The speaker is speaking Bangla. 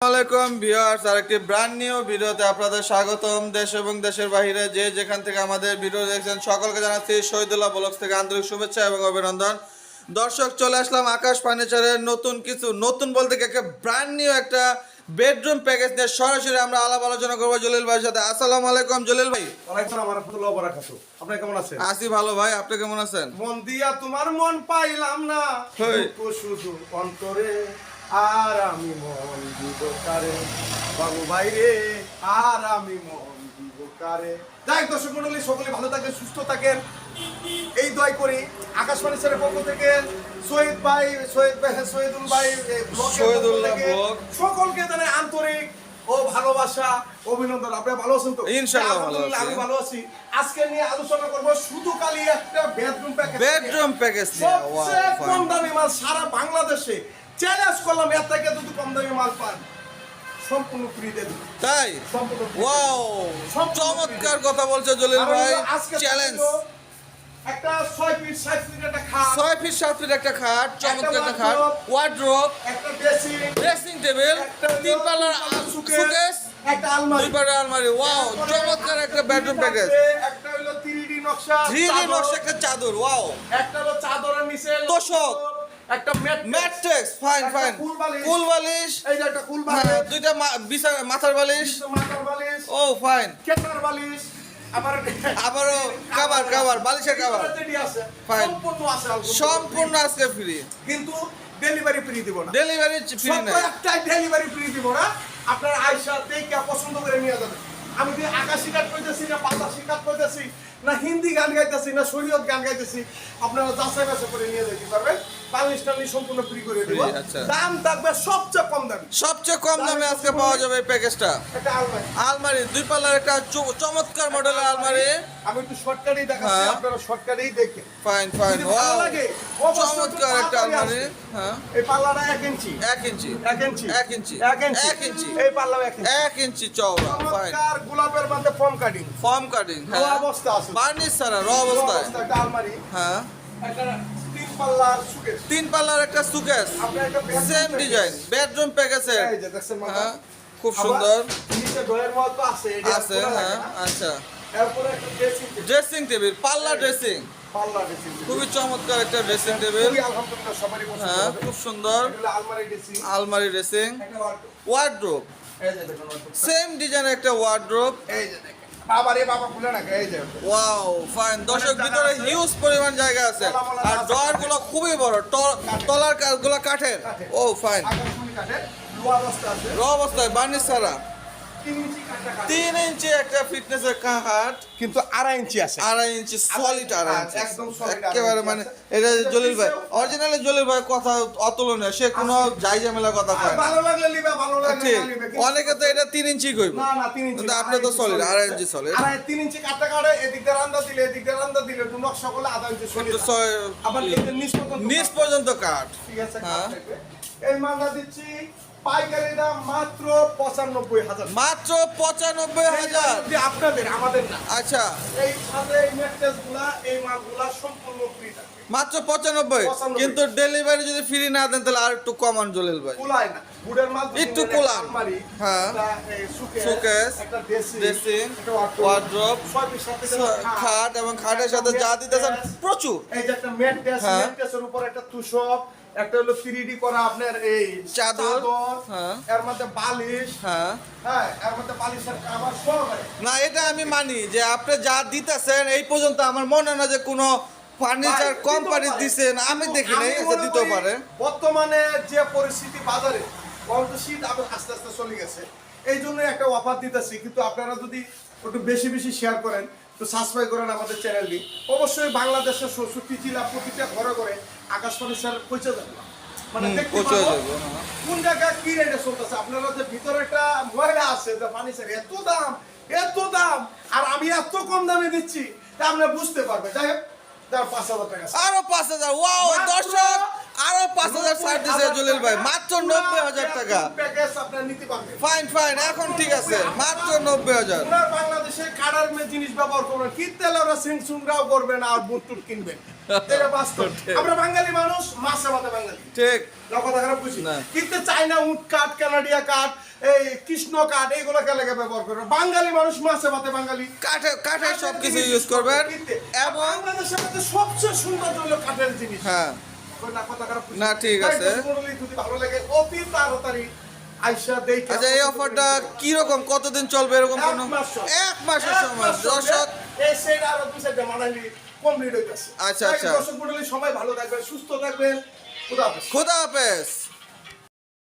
আসসালামাইকুম ভিউয়ার্স আর একটি ব্র্যান্ড নিউ ভিডিওতে আপনাদের স্বাগতম। দেশ এবং দেশের বাইরে যে যেখান থেকে আমাদের ভিডিও দেখছেন সকলকে জানাচ্ছি শহীদুল্লাহ ব্লগস থেকে আন্তরিক শুভেচ্ছা এবং অভিনন্দন। দর্শক চলে আসলাম আকাশ ফার্নিচারের নতুন কিছু নতুন বলতে একটা ব্র্যান্ড নিউ একটা বেডরুম প্যাকেজ নিয়ে সরাসরি আমরা আলাপ আলোচনা করব জলিল ভাইয়ের সাথে। আসসালামু আলাইকুম জলিল ভাই। আপনি কেমন আছেন? আসি ভালো ভাই আপনি কেমন আছেন? মন দিয়া তোমার মন পাইলাম না। শুধু অন্তরে। আর আমি মন দিব কারে? বাবু ভাই রে আর আমি মন দিব কারে? যাই দর্শক মন্ডলী সকলে ভালো থাকেন সুস্থ থাকেন। এই দয় করি আকাশবাণী স্যারের পক্ষ থেকে। শহীদ ভাই শহীদ ভাই ভাই পক্ষ শহীদুল্লাহ থেকে ব্লগ। সকলকে জানাই আন্তরিক ও ভালোবাসা অভিনন্দন। আপনারা ভালো আছেন তো? ইনশাআল্লাহ ভালো আছি। আমি ভালো আছি। আজকে নিয়ে আলোচনা করব শুধু কালি একটা বেডরুম প্যাকেজ বেডরুম প্যাকেজ নিয়ে কম. দামি মাল সারা বাংলাদেশে। চ্যালেঞ্জ করলাম এর থেকে যদি কম দামি মাল পান। সম্পূর্ণ ফ্রি দেব তাই? ওয়াও সব চমৎকার কথা বলছে জলিল ভাই চ্যালেঞ্জ একটা ছয় ফিট সাত ফিট একটা খাট। ছয় ফিট সাত ফিট একটা খাট চমৎকার একটা খাট। ওয়ার্ড্রোপ একটা ড্রেসিং ড্রেসিং টেবিল তিন পাল্লার সুকেস, একটা আলমারি। দুই পাল্লার আলমারি। ওয়াও চমৎকার একটা বেডরুম প্যাকেজ একটা হলো 3D নকশা নকশা একটা চাদর ওয়াও একটা হলো চাদরের নিচে তোশক। একটা ম্যাট্রেক্স ফাইন ফাইন। ফুল বালিশ। এই যে একটা ফুল বালিশ। দুইটা মা- মাথার বালিশ। মাথার বালিশ। ও ফাইন। কেটার বালিশ। আবার আবারও কাবার কাবার বালিশের কাবার রেডি সম্পূর্ণ আছে। সম্পূর্ণ আজকে ফ্রি কিন্তু ডেলিভারি ফ্রি দিব না। ডেলিভারি ফ্রি একটাই ডেলিভারি ফ্রি দিব না। আপনার আয়সা দেখে পছন্দ করে নিয়ে যাবেন। আমি যে আকাশি কাঠ কইতেছি না পাতাশি কাঠ কইতেছি না হিন্দি গান গাইতেছি না শরীয়ত গান গাইতেছি আপনারা যাচাই বাছাই করে নিয়ে যেতে পারবেন। বালিশ টালিশ সম্পূর্ণ ফ্রি করে দিব। আচ্ছা। দাম থাকবে সবচেয়ে কম দামি। সবচেয়ে কম দামে আজকে পাওয়া যাবে এই প্যাকেজটা। একটা আলমারি। আলমারি দুই পাল্লার একটা চমৎকার মডেলের আলমারি। আমি একটু শর্টকাটেই দেখাচ্ছি হ্যাঁ। আপনারা শর্টকাটেই দেখেন। ফাইন ফাইন ভালো ওয়াও লাগে, চমৎকার একটা আলমারি হ্যাঁ। এই পাল্লাটা ইঞ্চি। এক ইঞ্চি। এক ইঞ্চি। ইঞ্চি। ইঞ্চি। এই ইঞ্চি। এক ইঞ্চি চওড়া ফাইন চমৎকার গোলাপের মধ্যে ফর্ম কাটিং ফর্ম কাটিং হ্যাঁ। অবস্থা আছে। বার্নিশ ছাড়া র অবস্থায়। হ্যাঁ। তিন পাল্লার তিন পাল্লার একটা সুকেস সেম ডিজাইন বেডরুম প্যাকেজের। হ্যাঁ খুব সুন্দর। আছে হ্যাঁ আচ্ছা। একটা ড্রেসিং টেবিল পাল্লা ড্রেসিং খুবই চমৎকার একটা ড্রেসিং টেবিল হ্যাঁ খুব সুন্দর। আলমারি ড্রেসিং। ওয়ার্ড্রোপ। সেম ডিজাইনের একটা ওয়ার্ড্রোপ এই যে দেখেন বাবা খুলে না এই যে। ওয়াও ফাইন দর্শক ভিতরে হিউজ পরিমাণ জায়গা আছে। আরগুলো খুবই বড় ট- তলারগুলো কাঠের। ও ফাইন র অবস্থায় বার্নিশ ছাড়া। তিন ইঞ্চি একটা ফিটনেসের কাঠ কিন্তু আড়াই ইঞ্চি আছে। আড়াই ইঞ্চি সলিড আড়াই ইঞ্চি। একেবারে মানে এটা জলিল ভাই অরিজিনালি জলিল ভাই কথা অতুলনীয়। সে কোনো যাই ঝামেলা কথা কয় ভালো লাগলে নিবে ভালো লাগলে ঠিক। অনেকে তো এটা তিন ইঞ্চি কইব। না না তিন ইঞ্চি আপনি তো solid আড়াই ইঞ্চি solid। আড়াই তিন ইঞ্চি কাঠটা কাটে এদিক দিয়ে রান্দা দিলে এদিক দিয়ে রান্দা দিলে একটু নকশা করলে আধা ইঞ্চি। ছয়- আবার নিচ পর্যন্ত নিচ কাঠ। পর্যন্ত কাঠ। ঠিক আছে হ্যাঁ। এই মালটা দিচ্ছি পাইকারি দাম মাত্র পঁচানব্বই হাজার। মাত্র পঁচানব্বই হাজার? আপনাদের আমাদের না। আচ্ছা। এই সাথে এই ম্যাট্রেস এই মালগুলা সম্পূর্ণ ফ্রি থাকবে মাত্র পঁচানব্বই? কিন্তু ডেলিভারি যদি ফ্রি না দেন তাহলে আর একটু কমান জলিল ভাই। কুলায় না। বুড়ের মাল একটু কুলান। হ্যাঁ। সুকেস, ড্রেসিং, খাট এবং খাটের সাথে যা দিতেছেন প্রচুর। এই যে একটা ম্যাট্রেস হ্যাঁ। উপর একটা তুষক একটা হলো 3D করা আপনার এই চাদর, হ্যাঁ। এর মধ্যে বালিশ হ্যাঁ। হ্যাঁ এর মধ্যে বালিশের কাভার সব না এটা আমি মানি যে আপনি যা দিতেছেন এই পর্যন্ত আমার মনে না যে কোনো ফার্নিচার কোম্পানি দিছেন। আমি দেখি নাই করি পারে। বর্তমানে যে পরিস্থিতি বাজারে অন্ত শীত আস্তে আস্তে চলে গেছে। এই জন্য একটা অফার দিতেছি। কিন্তু আপনারা যদি একটু বেশি বেশি শেয়ার করেন তো সাবস্ক্রাইব করেন আমাদের চ্যানেলটি অবশ্যই বাংলাদেশের ষষ্ঠী জেলা প্রতিটা ঘরে ঘরে আকাশবাণী স্যার পৌঁছে যাবে। মানে দেখতে যাবে, হ্যাঁ। কোন জায়গায় কি রেটে চলতেছে। আপনারা যে ভিতরে একটা ময়লা আছে যে পানি স্যার এত দাম এত দাম আর আমি এত কম দামে দিচ্ছি তা আপনারা বুঝতে পারবেন। যাই হোক তার পাঁচ হাজার টাকা আরও পাঁচ হাজার ওয়াও মাত্র- দর্শক আরও পাঁচ হাজার ছাড় দিছে জলিল ভাই মাত্র নব্বই হাজার টাকা। প্যাকেজ আপনারা নিতে পারবেন। ফাইন ফাইন এখন ঠিক আছে। মাত্র নব্বই হাজার। বাংলাদেশে কাটার জিনিস ব্যবহার করবেন। কি তেল ওরা সিং সুংরাও করবেন আর বুট কিনবেন। এটা বাস্তব। আমরা বাঙালি মানুষ মাছে ভাতে বাঙালি। ঠিক। না কথা খারাপ বুঝি? না। কিন্তু চাইনা উট কাঠ কানাডিয়া কাঠ এই কৃষ্ণ কাঠ এইগুলো কে ব্যবহার করবে বাঙালি মানুষ মাছে ভাতে বাঙালি। কাঠে কাঠের সব কিছু ইউজ করবেন। এবং বাংলাদেশের মধ্যে সবচেয়ে সুন্দর হলো কাঠের জিনিস। হ্যাঁ। না কথা খারাপ না, ঠিক আছে। ভালো লাগে। অতি তাড়াতাড়ি আচ্ছা এই অফারটা কি রকম কতদিন চলবে এরকম এক কোনো। এক মাসের সময়। দর্শক আচ্ছা, আচ্ছা। সবাই ভালো থাকবেন সুস্থ থাকবেন। খুদা হাফেজ। খুদা হাফেজ।